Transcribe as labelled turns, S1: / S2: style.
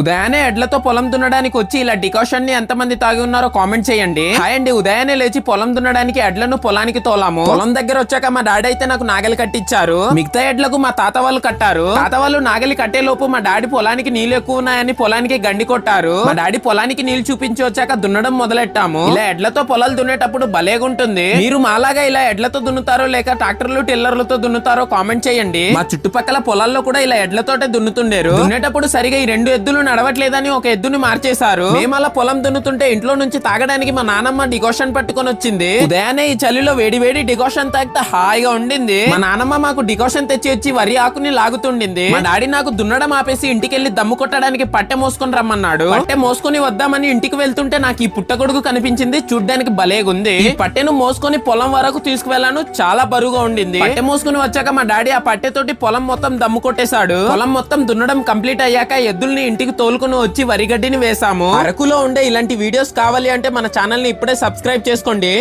S1: ఉదయాన్నే ఎడ్లతో పొలం దున్నడానికి వచ్చి ఇలా డికాషన్ని ఎంతమంది తాగి ఉన్నారో కామెంట్ చేయండి. హాయ్ అండి ఉదయాన్నే లేచి పొలం దున్నడానికి ఎడ్లను పొలానికి తోలాము. పొలం దగ్గర వచ్చాక మా డాడీ అయితే నాకు నాగలి కట్టించారు మిగతా ఎడ్లకు మా తాత వాళ్ళు కట్టారు. తాత వాళ్ళు నాగలి కట్టే లోపు మా డాడీ పొలానికి నీళ్ళు ఎక్కువ ఉన్నాయని పొలానికి గండి కొట్టారు. మా డాడీ పొలానికి నీళ్ళు చూపించి వచ్చాక దున్నడం మొదలెట్టాము. ఇలా ఎడ్లతో పొలాలు దున్నేటప్పుడు భలేగుంటుంది. మీరు మాలాగా ఇలా ఎడ్లతో దున్నుతారో లేక ట్రాక్టర్లు టిల్లర్లతో దున్నుతారో కామెంట్ చేయండి. మా చుట్టుపక్కల పొలాల్లో కూడా ఇలా ఎడ్లతోటే దున్నుతుండేరు. దున్నేటప్పుడు సరిగా ఈ రెండు ఎద్దులు నడవట్లేదని ఒక ఎద్దుని మార్చేశారు. మేము అలా పొలం దున్నుతుంటే ఇంట్లో నుంచి తాగడానికి మా నానమ్మ డికోషన్ పట్టుకొని వచ్చింది. ఉదయాన్నే ఈ చలిలో వేడి వేడి డికోషన్ తాగితే హాయిగా ఉండింది. మా నానమ్మ మాకు డికోషన్ తెచ్చి వచ్చి వరి ఆకుని లాగుతుండింది. మా డాడీ నాకు దున్నడం ఆపేసి ఇంటికెళ్ళి దమ్ము కొట్టడానికి పట్టె మోసుకొని రమ్మన్నాడు. పట్టె మోసుకొని వద్దామని ఇంటికి వెళ్తుంటే నాకు ఈ పుట్టగొడుగు కనిపించింది. చూడ్డానికి భలేగుంది. ఈ పట్టెను మోసుకొని పొలం వరకు తీసుకువెళ్ళాను. చాలా బరువుగా ఉండింది. పట్టె మోసుకొని వచ్చాక మా డాడీ ఆ పట్టెతోటి పొలం మొత్తం దమ్ము కొట్టేశాడు. పొలం మొత్తం దున్నడం కంప్లీట్ అయ్యాక ఎద్దుల్ని ఇంటికి తోలుకుని వచ్చి వరిగడ్డిని వేసాము. అరకులో ఉండే ఇలాంటి వీడియోస్ కావాలి అంటే మన ఛానల్ని ఇప్పుడే సబ్స్క్రైబ్ చేసుకోండి.